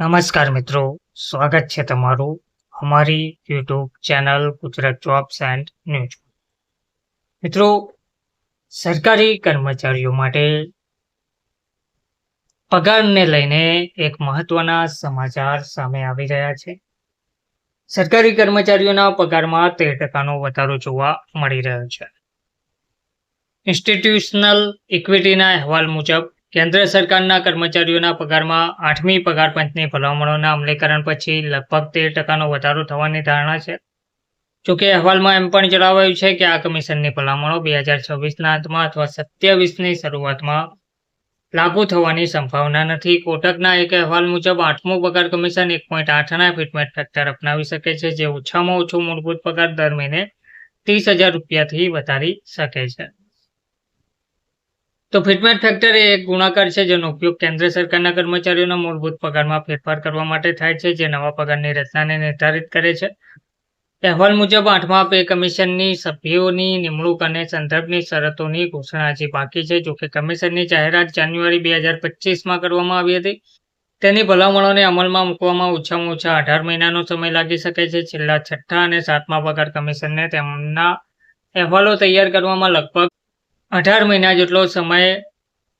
નમસ્કાર મિત્રો, સ્વાગત છે તમારું અમારી YouTube channel Gujarat jobs and news. મિત્રો, સરકારી કર્મચારીઓ માટે પગારને લઈને એક મહત્વના સમાચાર સામે આવી રહ્યા છે. સરકારી કર્મચારીઓના પગારમાં તેર ટકાનો વધારો જોવા મળી રહ્યો છે. ઇન્સ્ટિટ્યુશનલ ઇક્વિટીના અહેવાલ મુજબ કેન્દ્ર સરકારના કર્મચારીઓના પગારમાં આઠમી પગાર પંચની ભલામણોના અમલીકરણ પછી લગભગ તેર ટકાનો વધારો થવાની ધારણા છે. જોકે અહેવાલમાં એમ પણ જણાવાયું છે કે આ કમિશનની ભલામણો બે હજાર છવ્વીસના અંતમાં અથવા સત્યાવીસની શરૂઆતમાં લાગુ થવાની સંભાવના નથી. કોટકના એક અહેવાલ મુજબ આઠમું પગાર કમિશન એક પોઈન્ટ આઠના ફિટમેન્ટ ફેક્ટર અપનાવી શકે છે, જે ઓછામાં ઓછું મૂળભૂત પગાર દર મહિને ત્રીસ હજાર રૂપિયાથી વધારી શકે છે. તો ફિટમેન્ટ ફેક્ટર એ એક ગુણાકાર છે, જેનો ઉપયોગ કેન્દ્ર સરકારના કર્મચારીઓના મૂળભૂત પગારમાં ફેરફાર કરવા માટે થાય છે, જે નવા પગારની રચનાને નિર્ધારિત કરે છે. અહેવાલ મુજબ, આઠમા પે કમિશનની સભ્યોની નિમણૂક અને સંદર્ભની શરતોની ઘોષણા હજી બાકી છે જોકે કમિશનની જાહેરાત જાન્યુઆરી બે હજાર પચીસમાં કરવામાં આવી હતી. તેની ભલામણોને અમલમાં મૂકવામાં ઓછામાં ઓછા અઢાર મહિનાનો સમય લાગી શકે છે. છેલ્લા છઠ્ઠા અને સાતમા પગાર કમિશનને તેમના અહેવાલો તૈયાર કરવામાં લગભગ અઢાર મહિના જેટલો સમય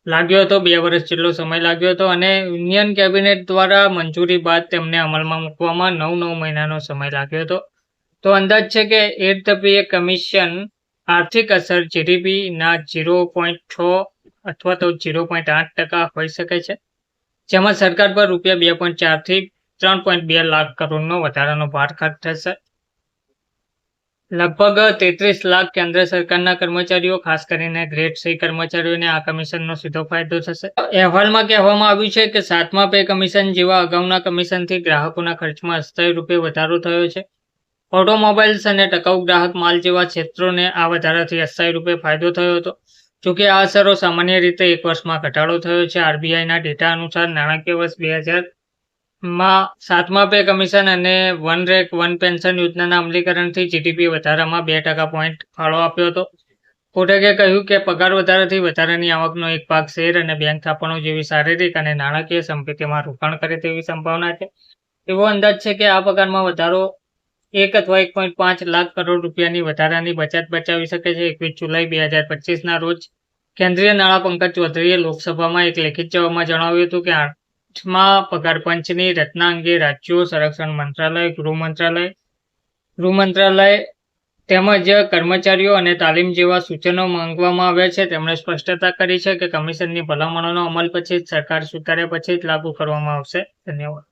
લાગ્યો હતો, બે વર્ષ જેટલો સમય લાગ્યો હતો અને યુનિયન કેબિનેટ દ્વારા મંજૂરી બાદ તેમને અમલમાં મૂકવામાં નવ નવ મહિનાનો સમય લાગ્યો હતો. તો અંદાજ છે કે પે કમિશન આર્થિક અસર જીડીપીના ઝીરો પોઈન્ટ છ અથવા તો ઝીરો પોઈન્ટ આઠ ટકા હોઈ શકે છે. જેમાં સરકાર પર રૂપિયા બે પોઈન્ટ ચારથી ત્રણ પોઈન્ટ બે લાખ કરોડનો વધારાનો ભાર ખર્ચ થશે. લગભગ તેત્રીસ લાખ કેન્દ્ર સરકારના કર્મચારીઓ, ખાસ કરીને ગ્રેડ સી કર્મચારીઓને આ કમિશનનો સીધો ફાયદો થશે. અહેવાલમાં કહેવામાં આવ્યું છે કે સાતમા પે કમિશન જેવા અગાઉના કમિશનથી ગ્રાહકોના ખર્ચમાં અસ્થાયી રૂપે વધારો થયો છે. ઓટોમોબાઈલ્સ અને ટકાઉ ગ્રાહક માલ જેવા ક્ષેત્રોને આ વધારાથી અસ્થાયી રૂપે ફાયદો થયો હતો. જોકે આ અસરો સામાન્ય રીતે એક વર્ષમાં ઘટાડો થયો છે. આરબીઆઈના ડેટા અનુસાર નાણાકીય વર્ષ બે હજાર માં સાતમા પે કમિશન અને વન રેક વન પેન્શન યોજનાના અમલીકરણથી જીડીપી વધારામાં બે ટકા પોઈન્ટ ફાળો આપ્યો હતો. કોટકે કહ્યું કે પગાર વધારાથી વધારાની આવકનો એક ભાગ શેર અને બેંક થાપણો જેવી શારીરિક અને નાણાકીય સંપત્તિમાં રોકાણ કરે તેવી સંભાવના છે. એવો અંદાજ છે કે આ પગારમાં વધારો એક અથવા એક પોઈન્ટ પાંચ લાખ કરોડ રૂપિયાની વધારાની બચત બચાવી શકે છે. એકવીસ જુલાઈ બે હજાર પચીસના રોજ કેન્દ્રીય નાણાં પંકજ ચૌધરીએ લોકસભામાં એક લેખિત જવાબમાં જણાવ્યું હતું કે આઠમા પગાર પંચની રચના અંગે રાજ્યો સંરક્ષણ મંત્રાલય, ગૃહ મંત્રાલય ગૃહ મંત્રાલય તેમજ કર્મચારીઓ અને તાલીમ જેવા સૂચનો માંગવામાં આવ્યા છે. તેમણે સ્પષ્ટતા કરી છે કે કમિશનની ભલામણોનો અમલ પછી જ સરકાર સ્વીકાર્યા પછી જ લાગુ કરવામાં આવશે. ધન્યવાદ.